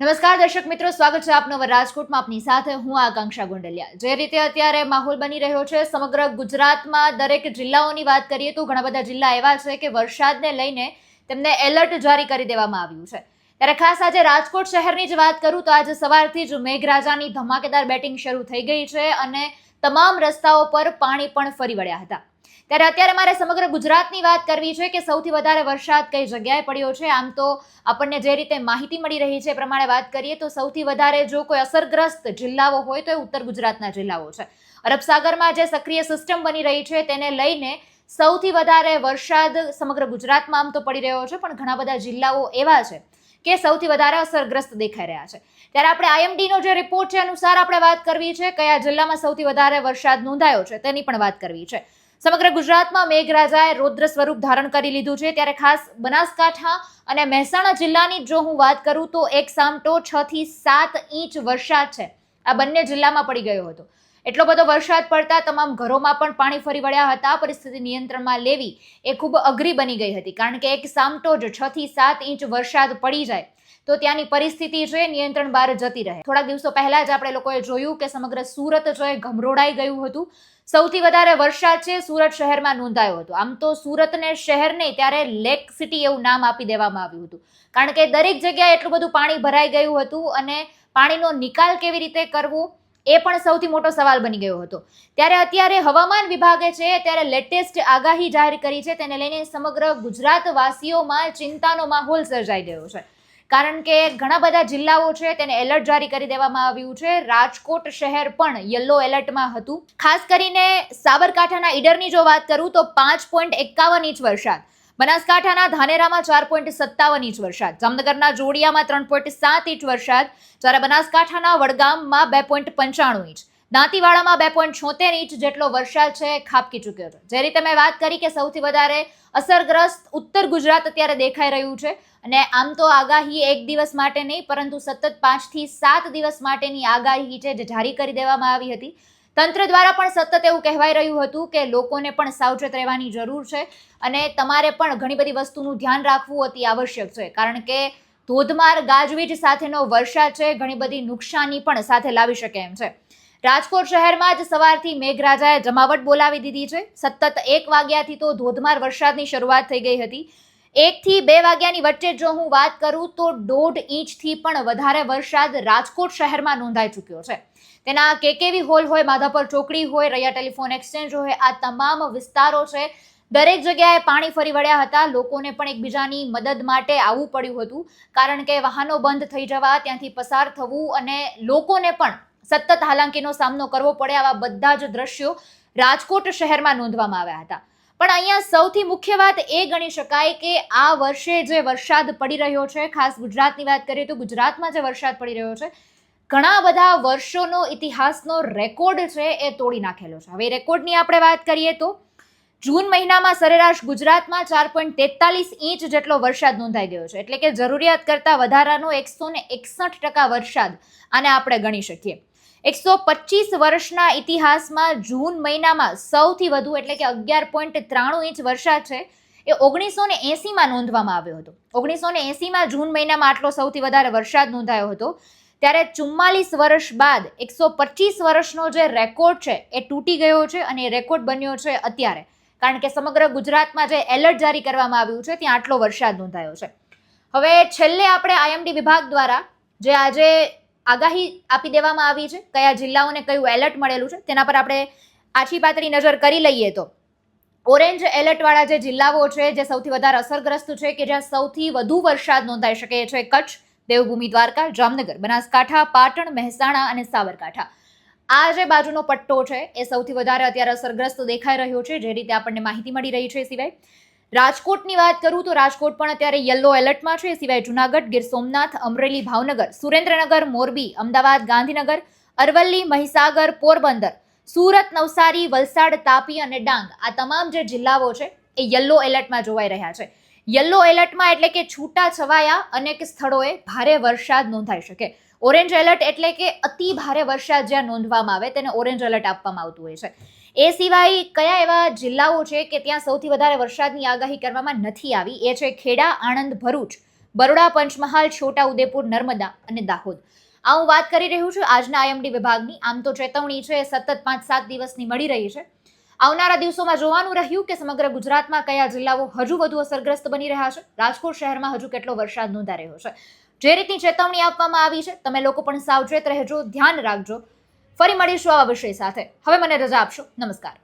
નમસ્કાર દર્શક મિત્રો, સ્વાગત છે આપનો રાજકોટમાં. આપની સાથે હું આકાંક્ષા ગોંડલિયા. જે રીતે અત્યારે માહોલ બની રહ્યો છે, સમગ્ર ગુજરાતમાં દરેક જિલ્લાઓની વાત કરીએ તો ઘણા બધા જિલ્લા એવા છે કે વરસાદને લઈને તેમને એલર્ટ જારી કરી દેવામાં આવ્યું છે. ત્યારે ખાસ આજે રાજકોટ શહેરની જ વાત કરું તો આજે સવારથી જ મેઘરાજાની ધમાકેદાર બેટિંગ શરૂ થઈ ગઈ છે અને તમામ રસ્તાઓ પર પાણી પણ ફરી વળ્યા હતા. ત્યારે અત્યારે મારે સમગ્ર ગુજરાતની વાત કરવી છે કે સૌથી વધારે વરસાદ કઈ જગ્યાએ પડ્યો છે? આમ તો આપણને જે રીતે માહિતી મળી રહી છે એ પ્રમાણે વાત કરીએ તો સૌથી વધારે જો કોઈ અસરગ્રસ્ત જિલ્લાઓ હોય તો એ ઉત્તર ગુજરાતના જિલ્લાઓ છે. અરબસાગરમાં જે સક્રિય સિસ્ટમ બની રહી છે તેને લઈને સૌથી વધારે વરસાદ સમગ્ર ગુજરાતમાં આમ તો પડી રહ્યો છે, પણ ઘણા બધા જિલ્લાઓ એવા છે કે સૌથી વધારે અસરગ્રસ્ત દેખાઈ રહ્યા છે. ત્યારે આપણે આઈએમડીનો જે રિપોર્ટ છે અનુસાર આપણે વાત કરવી છે કયા જિલ્લામાં સૌથી વધારે વરસાદ નોંધાયો છે તેની પણ વાત કરવી છે. સમગ્ર ગુજરાતમાં મેઘરાજાએ રૌદ્ર સ્વરૂપ ધારણ કરી લીધું છે. ત્યારે ખાસ બનાસકાંઠા અને મહેસાણા જિલ્લાની જો હું વાત કરું તો એક સામટો છ થી સાત ઇંચ વરસાદ છે. આ બંને જિલ્લામાં પડી ગયો હતો. એટલો બધો વરસાદ પડતા તમામ ઘરોમાં પણ પાણી ફરી વળ્યા હતા. પરિસ્થિતિ નિયંત્રણમાં લેવી એ ખૂબ અઘરી બની ગઈ હતી, કારણ કે એક સામટો જ છ થી સાત ઇંચ વરસાદ પડી જાય તો ત્યાંની પરિસ્થિતિ છે, નિયંત્રણ બહાર જતી રહે. થોડા દિવસો પહેલા જ આપણે લોકોએ જોયું કે સમગ્ર સુરત છે એ ગમરોડાઈ ગયું હતું. સૌથી વધારે વરસાદ છે સુરત શહેરમાં નોંધાયો હતો. આમ તો સુરતને શહેર નહીં ત્યારે લેક સિટી એવું નામ આપી દેવામાં આવ્યું હતું. કારણ કે દરેક જગ્યાએ એટલું બધું પાણી ભરાઈ ગયું હતું અને પાણીનો નિકાલ કેવી રીતે કરવો એ પણ સૌથી મોટો સવાલ બની ગયો હતો. ત્યારે અત્યારે હવામાન વિભાગે છે, ત્યારે લેટેસ્ટ આગાહી જાહેર કરી છે, તેને લઈને સમગ્ર ગુજરાતવાસીઓમાં ચિંતાનો માહોલ સર્જાઈ ગયો છે. કારણ કે ઘણા બધા જિલ્લાઓ છે, તેને એલર્ટ જારી કરી દેવામાં આવ્યું છે. રાજકોટ શહેર પણ યલો એલર્ટમાં હતું. ખાસ કરીને સાબરકાંઠાના ઈડરની જો વાત કરું તો પાંચ પોઈન્ટ એકાવન ઇંચ વરસાદ. બનાસકાંઠાના ધાનેરામાં ચાર પોઈન્ટ સત્તાવન ઇંચ વરસાદ. જામનગરના જોડિયામાં ત્રણ પોઈન્ટ સાત ઇંચ વરસાદ. જ્યારે બનાસકાંઠાના વડગામમાં બે પોઈન્ટ પંચાણું ઇંચ. દાંતીવાડામાં બે પોઈન્ટ છોતેર ઇંચ જેટલો વરસાદ છે, ખાબકી ચૂક્યો છે જે રીતે મેં વાત કરી કે સૌથી વધારે અસરગ્રસ્ત ઉત્તર ગુજરાત અત્યારે દેખાઈ રહ્યું છે. અને આમ તો આગાહી એક દિવસ માટે નહીં, પરંતુ સતત પાંચથી સાત દિવસ માટેની આગાહી છે જે જારી કરી દેવામાં આવી હતી. તંત્ર દ્વારા પણ સતત એવું કહેવાઈ રહ્યું હતું કે લોકોને પણ સાવચેત રહેવાની જરૂર છે અને તમારે પણ ઘણી બધી વસ્તુનું ધ્યાન રાખવું અતિ આવશ્યક છે. કારણ કે ધોધમાર ગાજવીજ સાથેનો વરસાદ છે, ઘણી બધી નુકસાની પણ સાથે લાવી શકે એમ છે. રાજકોટ શહેરમાં જ સવારથી મેઘરાજાએ જમાવટ બોલાવી દીધી છે. સતત એક વાગ્યાથી તો ધોધમાર વરસાદની શરૂઆત થઈ ગઈ હતી. એકથી બે વાગ્યાની વચ્ચે જો હું વાત કરું તો દોઢ ઇંચથી પણ વધારે વરસાદ રાજકોટ શહેરમાં નોંધાઈ ચૂક્યો છે. તેના કેકેવી હોલ હોય, માધાપર ચોકડી હોય, રૈયા ટેલિફોન એક્સચેન્જ હોય, આ તમામ વિસ્તારો છે. દરેક જગ્યાએ પાણી ફરી વળ્યા હતા. લોકોને પણ એકબીજાની મદદ માટે આવવું પડ્યું હતું. કારણ કે વાહનો બંધ થઈ જવા, ત્યાંથી પસાર થવું અને લોકોને પણ સતત હાલાંકીનો સામનો કરવો પડે આવા બધા જ દ્રશ્યો રાજકોટ શહેરમાં નોંધવામાં આવ્યા હતા. પણ અહીંયા સૌથી મુખ્ય વાત એ ગણી શકાય કે આ વર્ષે જે વરસાદ પડી રહ્યો છે, ખાસ ગુજરાતની વાત કરીએ તો ગુજરાતમાં જે વરસાદ પડી રહ્યો છે, ઘણા બધા વર્ષોનો ઇતિહાસનો રેકોર્ડ છે એ તોડી નાખેલો છે. હવે રેકોર્ડની આપણે વાત કરીએ તો જૂન મહિનામાં સરેરાશ ગુજરાતમાં ચાર પોઈન્ટ તેતાલીસ ઇંચ જેટલો વરસાદ નોંધાઈ ગયો છે. એટલે કે જરૂરિયાત કરતાં વધારાનો એકસો ને એકસઠ ટકા વરસાદ આને આપણે ગણી શકીએ. એકસો પચીસ વર્ષના ઇતિહાસમાં જૂન મહિનામાં સૌથી વધુ, એટલે કે અગિયાર પોઈન્ટ ત્રાણું ઇંચ વરસાદ છે, એ ઓગણીસો ને એંસીમાં નોંધવામાં આવ્યો હતો. ઓગણીસો ને એંસીમાં જૂન મહિનામાં આટલો સૌથી વધારે વરસાદ નોંધાયો હતો. ત્યારે ચુમ્માલીસ વર્ષ બાદ એકસો પચીસ વર્ષનો જે રેકોર્ડ છે, એ તૂટી ગયો છે અને એ રેકોર્ડ બન્યો છે અત્યારે. કારણ કે સમગ્ર ગુજરાતમાં જે એલર્ટ જારી કરવામાં આવ્યું છે, ત્યાં આટલો વરસાદ નોંધાયો છે. હવે છેલ્લે આપણે આઈએમડી વિભાગ દ્વારા જે આજે આગાહી આપી દેવામાં આવી છે, કયા જિલ્લાઓને કયું એલર્ટ મળેલું છે, તેના પર આપણે આછી પાતળી નજર કરી લઈએ તો. ઓરેન્જ એલર્ટવાળા જે જિલ્લાઓ છે, જે સૌથી વધારે અસરગ્રસ્ત છે, કે જ્યાં સૌથી વધુ વરસાદ નોંધાઈ શકે છે, કચ્છ, દેવભૂમિ દ્વારકા, જામનગર, બનાસકાંઠા, પાટણ, મહેસાણા અને સાબરકાંઠા. આ જે બાજુનો પટ્ટો છે, એ સૌથી વધારે અત્યારે અસરગ્રસ્ત દેખાઈ રહ્યો છે, જે રીતે આપણને માહિતી મળી રહી છે સિવાય. રાજકોટની વાત કરું તો રાજકોટ પણ અત્યારે યલો એલર્ટમાં છે. સિવાય જુનાગઢ, ગીર સોમનાથ, અમરેલી, ભાવનગર, સુરેન્દ્રનગર, મોરબી, અમદાવાદ, ગાંધીનગર, અરવલ્લી, મહીસાગર, પોરબંદર, સુરત, નવસારી, વલસાડ, તાપી અને ડાંગ આ તમામ જે જિલ્લાઓ છે એ યલો એલર્ટમાં જોવાઈ રહ્યા છે. યલો એલર્ટમાં એટલે કે છૂટા છવાયા અનેક સ્થળોએ ભારે વરસાદ નોંધાઈ શકે. ઓરેન્જ એલર્ટ એટલે કે અતિ ભારે વરસાદ જ્યાં નોંધવામાં આવે તેને ઓરેન્જ એલર્ટ આપવામાં આવતું હોય છે. એ સિવાય કયા એવા જિલ્લાઓ છે કે ત્યાં સૌથી વધારે વરસાદની આગાહી કરવામાં નથી આવી? એ છે ખેડા, આણંદ, ભરૂચ, બરોડા, પંચમહાલ છોટા ઉદેપુર નર્મદા અને દાહોદ. આ હું વાત કરી રહ્યું છું આજના આઈએમડી વિભાગની. આમ તો ચેતવણી છે સતત પાંચ સાત દિવસની મળી રહી છે. આવનારા દિવસોમાં જોવાનું રહ્યું કે સમગ્ર ગુજરાતમાં કયા જિલ્લાઓ હજુ વધુ અસરગ્રસ્ત બની રહ્યા છે? રાજકોટ શહેરમાં હજુ કેટલો વરસાદ નોંધાઈ રહ્યો છે? જે રીતની ચેતવણી આપવામાં આવી છે, તમે લોકો પણ સાવચેત રહેજો, ધ્યાન રાખજો. ફરી મળીશું આવા વિષય સાથે. હવે મને રજા આપશો. નમસ્કાર.